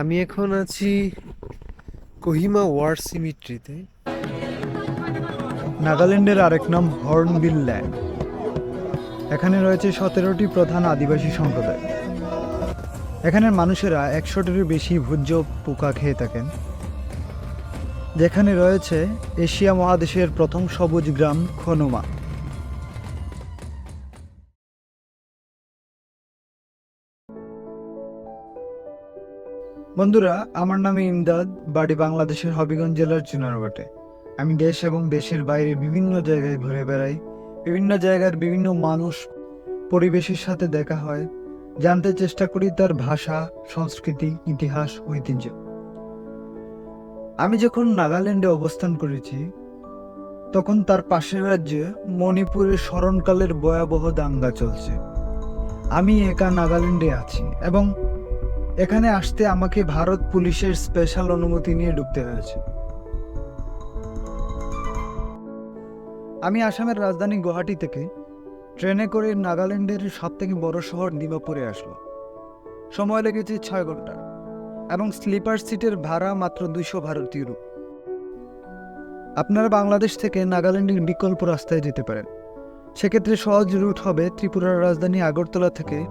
আমি এখন আছি কোহিমা ওয়ার সিমিট্রিতে। নাগাল্যান্ডের আরেক নাম হর্নবিল ল্যান্ড এখানে রয়েছে সতেরোটি প্রধান আদিবাসী সম্প্রদায়। এখানের মানুষেরা একশোটিরও বেশি ভোজ্য পোকা খেয়ে থাকেন। যেখানে রয়েছে এশিয়া মহাদেশের প্রথম সবুজ গ্রাম খনুমা। বন্ধুরা, আমার নাম ইমদাদ, বাড়ি বাংলাদেশের হবিগঞ্জ জেলার চুনারঘাটে। আমি দেশ এবং দেশের বাইরে বিভিন্ন জায়গায় ঘুরে বেড়াই। বিভিন্ন জায়গার বিভিন্ন মানুষ পরিবেশের সাথে দেখা হয়। জানতে চেষ্টা করি তার ভাষা, সংস্কৃতি, ইতিহাস, ঐতিহ্য। আমি যখন নাগাল্যান্ডে অবস্থান করেছি, তখন তার পাশের রাজ্যে মণিপুরের স্মরণকালের ভয়াবহ দাঙ্গা চলছে। আমি একা নাগাল্যান্ডে আছি এবং এখানে আসতে আমাকে ভারত পুলিশের স্পেশাল অনুমতি নিয়ে ঢুকতে হয়েছে। আমি আসামের রাজধানী গুয়াহাটি থেকে ট্রেনে করে নাগাল্যান্ডের সব থেকে বড় শহর দিমাপুরে আসলো সময় লেগেছে ছয় ঘণ্টা এবং স্লিপার সিটের ভাড়া মাত্র দুইশো ভারতীয় রূপ। আপনারা বাংলাদেশ থেকে নাগাল্যান্ডের বিকল্প রাস্তায় যেতে পারেন। সেক্ষেত্রে সহজ রুট হবে ত্রিপুরার রাজধানী আগরতলা থেকে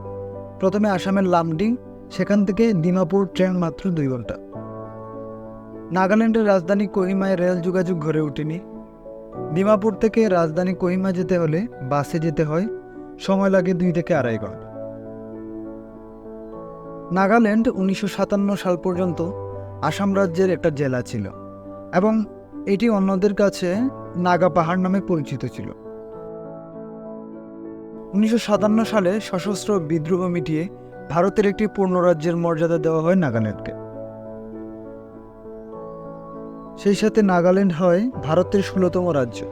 প্রথমে আসামের লামডিং সেখান থেকে দিমাপুর ট্রেন মাত্র দুই ঘণ্টা। নাগাল্যান্ডের রাজধানী কোহিমায় রেল যোগাযোগ গড়ে ওঠেনি। দিমাপুর থেকে রাজধানী কোহিমা যেতে হলে বাসে যেতে হয়, সময় লাগে দুই থেকে আড়াই ঘণ্টা। নাগাল্যান্ড উনিশশো সাতান্ন সাল পর্যন্ত আসাম রাজ্যের একটা জেলা ছিল এবং এটি অন্যদের কাছে নাগা পাহাড় নামে পরিচিত ছিল। উনিশশো সাতান্ন সালে সশস্ত্র বিদ্রোহ মিটিয়ে ভারতের একটি পূর্ণ রাজ্যের মর্যাদা দেওয়া হয় নাগাল্যান্ডকে। সেই সাথে নাগাল্যান্ড হয় ভারতের ষোলোতম রাজ্য।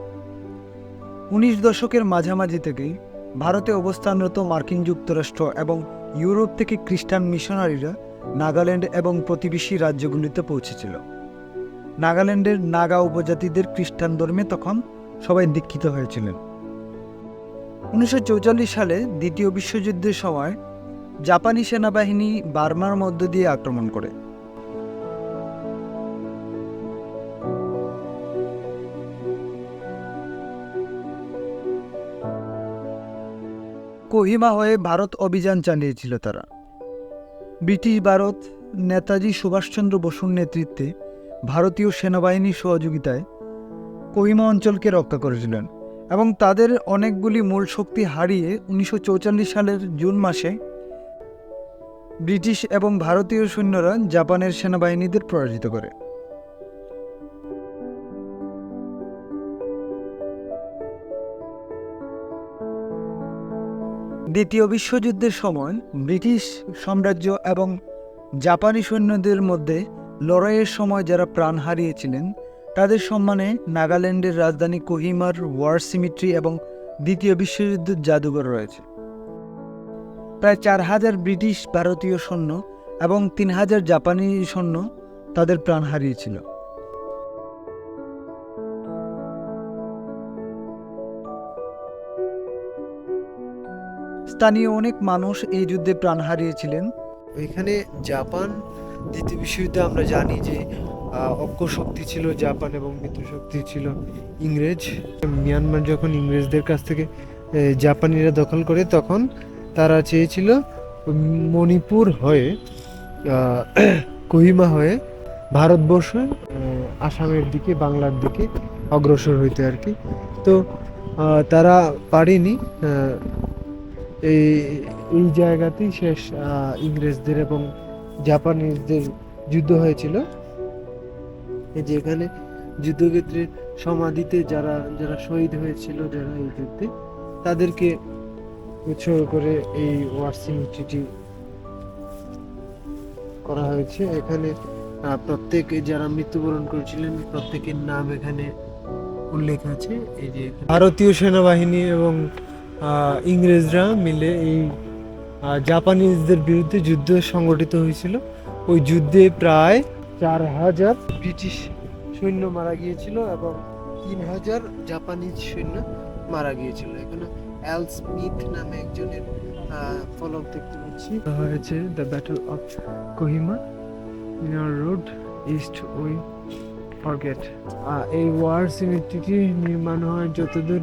উনিশ দশকের মাঝামাঝি থেকেই ভারতে অবস্থানরত মার্কিন যুক্তরাষ্ট্র এবং ইউরোপ থেকে খ্রিস্টান মিশনারিরা নাগাল্যান্ড এবং প্রতিবেশী রাজ্যগুলিতে পৌঁছেছিল। নাগাল্যান্ডের নাগা উপজাতিদের খ্রিস্টান ধর্মে তখন সবাই দীক্ষিত হয়েছিলেন। উনিশশো সালে দ্বিতীয় বিশ্বযুদ্ধের সময় জাপানি সেনাবাহিনী বার্মার মধ্য দিয়ে আক্রমণ করে। কোহিমা হয়ে ভারত অভিযান চালিয়েছিল তারা। ব্রিটিশ ভারত নেতাজি সুভাষচন্দ্র বসুর নেতৃত্বে ভারতীয় সেনাবাহিনীর সহযোগিতায় কোহিমা অঞ্চলকে রক্ষা করেছিলেন এবং তাদের অনেকগুলি মূল শক্তি হারিয়ে উনিশশো সালের জুন মাসে ব্রিটিশ এবং ভারতীয় সৈন্যরা জাপানের সেনাবাহিনীদের পরাজিত করে। দ্বিতীয় বিশ্বযুদ্ধের সময় ব্রিটিশ সাম্রাজ্য এবং জাপানি সৈন্যদের মধ্যে লড়াইয়ের সময় যারা প্রাণ হারিয়েছিলেন, তাদের সম্মানে নাগাল্যান্ডের রাজধানী কোহিমার ওয়ার সিমিট্রি এবং দ্বিতীয় বিশ্বযুদ্ধের জাদুঘর রয়েছে। প্রায় চার হাজার ব্রিটিশ ভারতীয় সৈন্য এবং তিন হাজার জাপানি সৈন্য তাদের প্রাণ হারিয়েছিল। স্থানীয় অনেক মানুষ এই যুদ্ধে প্রাণ হারিয়েছিলেন। এখানে জাপান, দ্বিতীয় বিশ্বযুদ্ধে আমরা জানি যে অক্ষ শক্তি ছিল জাপান এবং মিত্র শক্তি ছিল ইংরেজ। মিয়ানমার যখন ইংরেজদের কাছ থেকে জাপানিরা দখল করে, তখন তারা চেয়েছিল মণিপুর হয়ে কোহিমা হয়ে ভারতবর্ষ আসামের দিকে, বাংলার দিকে অগ্রসর হইতে আর কি। তো তারা পারেনি এই এই জায়গাতেই শেষ ইংরেজদের এবং জাপানিজদের যুদ্ধ হয়েছিল। যে এখানে যুদ্ধক্ষেত্রে সমাধিতে যারা যারা শহীদ হয়েছিল, যারা এই যুদ্ধে তাদেরকে উৎসর্গ করে এই ওয়ার সিমিট্রিটি করা হয়েছে। এখানে প্রত্যেকে যারা মৃত্যুবরণ করেছিলেন, প্রত্যেকের নাম এখানে উল্লেখ আছে। এই যে ভারতীয় সেনাবাহিনী এবং ইংরেজরা মিলে এই জাপানিজদের বিরুদ্ধে যুদ্ধ সংগঠিত হয়েছিল। ওই যুদ্ধে প্রায় চার হাজার ব্রিটিশ সৈন্য মারা গিয়েছিল এবং তিন হাজার জাপানিজ সৈন্য মারা গিয়েছিল এখানে। অ্যাল স্মিথ নামে একজনের ফলক দেখতে পাচ্ছি। হয়েছে the battle of Kohima inner road lest we forget এই ওয়ার সিমেট্রিটি নির্মাণ হয় যতদূর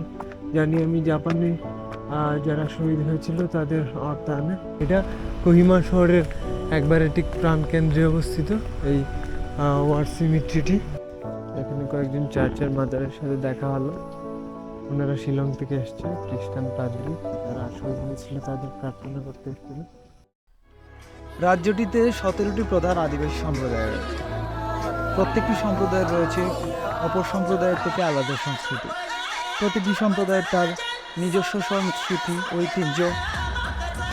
জানি আমি জাপানে যারা শহীদ হয়েছিল তাদের অর্থায়নে এটা কোহিমা শহরের একবারে ঠিক প্রাণকেন্দ্রে অবস্থিত এই ওয়ার সিমেট্রিটি এখানে কয়েকজন চার্চের মাদারের সাথে দেখা হলো। ওনারা শিলং থেকে এসছে, খ্রিস্টান পাদ্রী যারা শহীদ হয়েছিল তাদের প্রার্থনা করতে এসেছিল। রাজ্যটিতে সতেরোটি প্রধান আদিবাসী সম্প্রদায় রয়েছে। প্রত্যেকটি সম্প্রদায়ের রয়েছে অপর সম্প্রদায়ের থেকে আলাদা সংস্কৃতি। প্রতিটি সম্প্রদায়ের তার নিজস্ব সংস্কৃতি, ঐতিহ্য,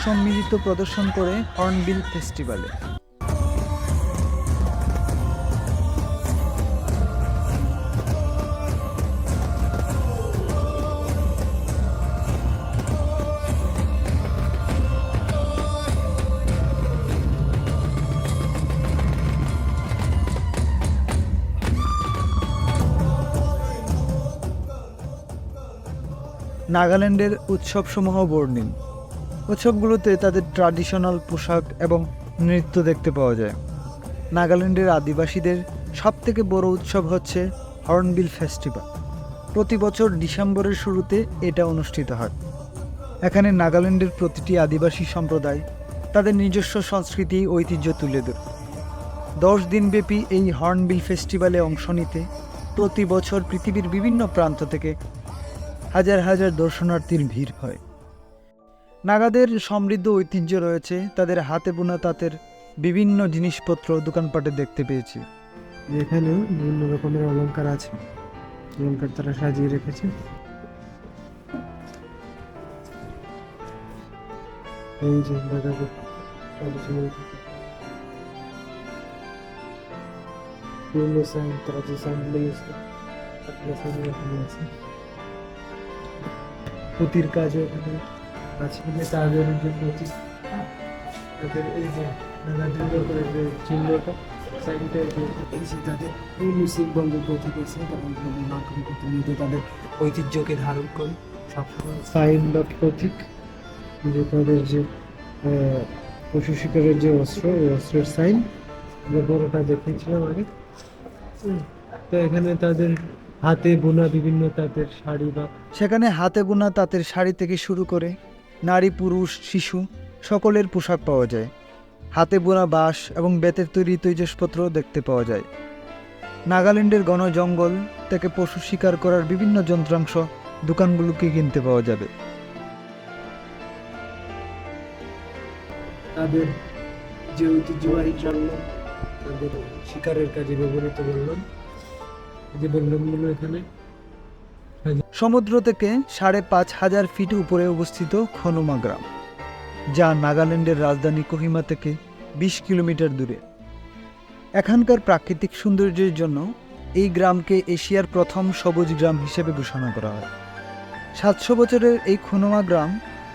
সম্মিলিত প্রদর্শন করে হর্নবিল ফেস্টিভ্যালে নাগাল্যান্ডের উৎসবসমূহ বর্ণিল। উৎসবগুলোতে তাদের ট্র্যাডিশনাল পোশাক এবং নৃত্য দেখতে পাওয়া যায়। নাগাল্যান্ডের আদিবাসীদের সবথেকে বড় উৎসব হচ্ছে হর্নবিল ফেস্টিভ্যাল। প্রতি বছর ডিসেম্বরের শুরুতে এটা অনুষ্ঠিত হয়। এখানে নাগাল্যান্ডের প্রতিটি আদিবাসী সম্প্রদায় তাদের নিজস্ব সংস্কৃতি ঐতিহ্য তুলে ধরে। দশ দিনব্যাপী এই হর্নবিল ফেস্টিভ্যালে অংশ নিতে প্রতি বছর পৃথিবীর বিভিন্ন প্রান্ত থেকে হাজার হাজার দর্শনার্থীর ভিড় হয়। নাগাদের সমৃদ্ধ ঐতিহ্য রয়েছে, তাদের হাতে বোনা তাঁতের বিভিন্ন জিনিসপত্র দোকানপাটে দেখতে পেয়েছি। এখানেও বিভিন্ন রকমের অলংকার আছে। অলংকার তারা সাজিয়ে রেখেছে। এই যে তারা যে সামনে আছে। পুঁতির কাজও এখানে আছে যে তাদের যে প্রতীক তাদের এই যে নানাদের করে যে চিহ্নটা তাদের প্রতীক তাদের ঐতিহ্যকে ধারণ করে সাইন প্রতীক, যে তাদের যে যে অস্ত্র ওই অস্ত্রের সাইন দেখিয়েছিলাম আগে। তো এখানে তাদের হাতে বোনা বিভিন্ন তাদের শাড়ি বা সেখানে হাতে বোনা তাঁতের শাড়ি থেকে শুরু করে নারী পুরুষ শিশু সকলের পোশাক পাওয়া যায়। হাতে বোনা বাঁশ এবং বেতের তৈরি তৈজসপত্র দেখতে পাওয়া যায়। নাগাল্যান্ডের ঘন জঙ্গল থেকে পশু শিকার করার বিভিন্ন যন্ত্রাংশ দোকানগুলোকে কিনতে পাওয়া যাবে। তাদের যে ঐতিহ্যবাহী জন্য তাদের শিকারের কাজে ব্যবহৃত বললাম যে বললামগুলো এখানে। সমুদ্র থেকে সাড়ে পাঁচ হাজার ফিট উপরে অবস্থিত খনুমা গ্রাম, যা নাগাল্যান্ডের রাজধানী কোহিমা থেকে বিশ কিলোমিটার দূরে। এখানকার প্রাকৃতিক সৌন্দর্যের জন্য এই গ্রামকে এশিয়ার প্রথম সবুজ গ্রাম হিসেবে ঘোষণা করা হয়। সাতশো বছরের এই খুনোমা গ্রাম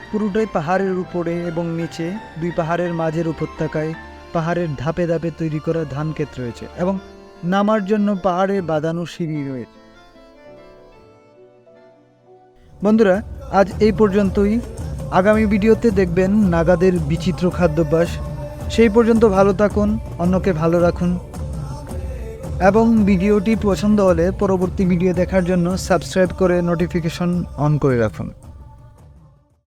পুরোটাই পাহাড়ের উপরে এবং নিচে দুই পাহাড়ের মাঝের উপত্যকায় পাহাড়ের ধাপে ধাপে তৈরি করা ধান ক্ষেত রয়েছে এবং নামার জন্য পাহাড়ে বাঁধানো সিঁড়ি রয়েছে বন্ধুরা, আজ এই পর্যন্তই। আগামী ভিডিওতে দেখবেন নাগাদের বিচিত্র খাদ্যাভ্যাস। সেই পর্যন্ত ভালো থাকুন, অন্যকে ভালো রাখুন। এবং ভিডিওটি পছন্দ হলে পরবর্তী ভিডিও দেখার জন্য সাবস্ক্রাইব করে নোটিফিকেশন অন করে রাখুন।